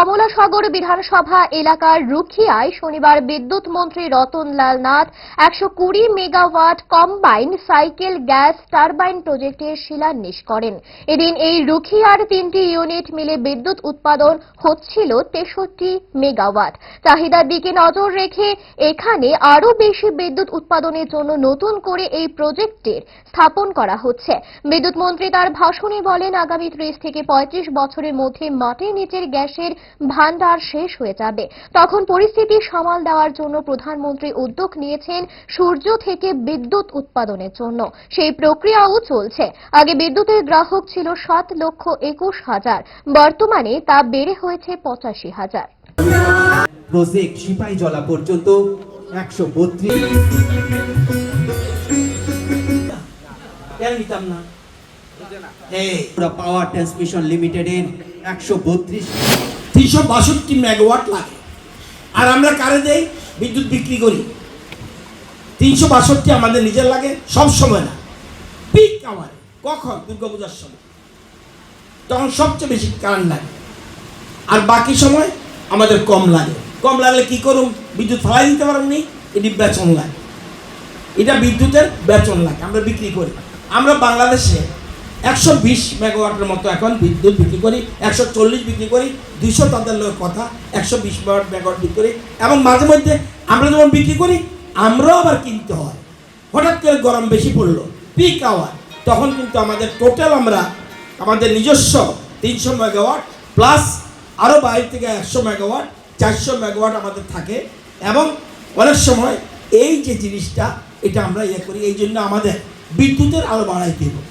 কমলাসাগর বিধানসভা এলাকার রুখিয়ায় শনিবার বিদ্যুৎ মন্ত্রী রতনলাল নাথ একশো কুড়ি megawatt combine cycle, gas, turbine প্রজেক্টের শিলান্যাস করেন। এদিন এই রুখিয়ার তিনটি ইউনিট মিলে বিদ্যুৎ উৎপাদন হচ্ছিল তেষট্টি মেগাওয়াট। চাহিদার দিকে নজর রেখে এখানে আরও বেশি বিদ্যুৎ উৎপাদনের জন্য নতুন করে এই প্রজেক্টের স্থাপন করা হচ্ছে। বিদ্যুৎ মন্ত্রী তার ভাষণে বলেন, আগামী ত্রিশ থেকে পঁয়ত্রিশ বছরের মধ্যে মাটির নিচের গ্যাসের ভান্ডার শেষ হয়ে যাবে। তখন পরিস্থিতি সামাল দেওয়ার জন্য প্রধানমন্ত্রী উদ্যোগ নিয়েছেন সূর্য থেকে বিদ্যুৎ উৎপাদনের জন্য। সেই প্রক্রিয়াও চলছে। আগে বিদ্যুতের গ্রাহক ছিল সাত লক্ষ একুশ হাজার। বর্তমানে তা বেড়ে হয়েছে পঁচাশি হাজার। প্রজেক্ট সিপাহী জলা পর্যন্ত একশো বত্রিশ। নিতাম না। পাওয়ার ট্রান্সমিশন লিমিটেডের একশো বত্রিশ। তিনশো বাষট্টি মেগাওয়াট লাগে। আর আমরা কারে দেই? বিদ্যুৎ বিক্রি করি। তিনশো বাষট্টি আমাদের নিজের লাগে, সব সময় না। পিক আওয়ারে কখন? দুর্গাপূজার সময়। তখন সবচেয়ে বেশি কারেন্ট লাগে। আর বাকি সময় আমাদের কম লাগে। কম লাগলে কি করুন? বিদ্যুৎ ফেলাই দিতে পারেননি এটি বেতন লাগে। এটা বিদ্যুতের বেতন লাগে। আমরা বিক্রি করি। আমরা বাংলাদেশে একশো বিশ মেগাওয়াটের মতো এখন বিদ্যুৎ বিক্রি করি, একশো চল্লিশ বিক্রি করি, দুইশো তাদের লোক কথা, একশো বিশ মেগাওয়াট বিক্রি করি। এবং মাঝে মধ্যে আমরা যখন বিক্রি করি, আমরাও আবার কিনতে হয়। হঠাৎ করে গরম বেশি পড়ল পিক আওয়ার তখন কিন্তু আমাদের টোটাল আমরা আমাদের নিজস্ব তিনশো মেগাওয়াট প্লাস আরও বাইরে থেকে একশো মেগাওয়াট, চারশো মেগাওয়াট আমাদের থাকে। এবং অনেক সময় এই যে জিনিসটা, এটা আমরা ইয়ে করি, এই জন্য আমাদের বিদ্যুতের আরও বাড়াইতে হবে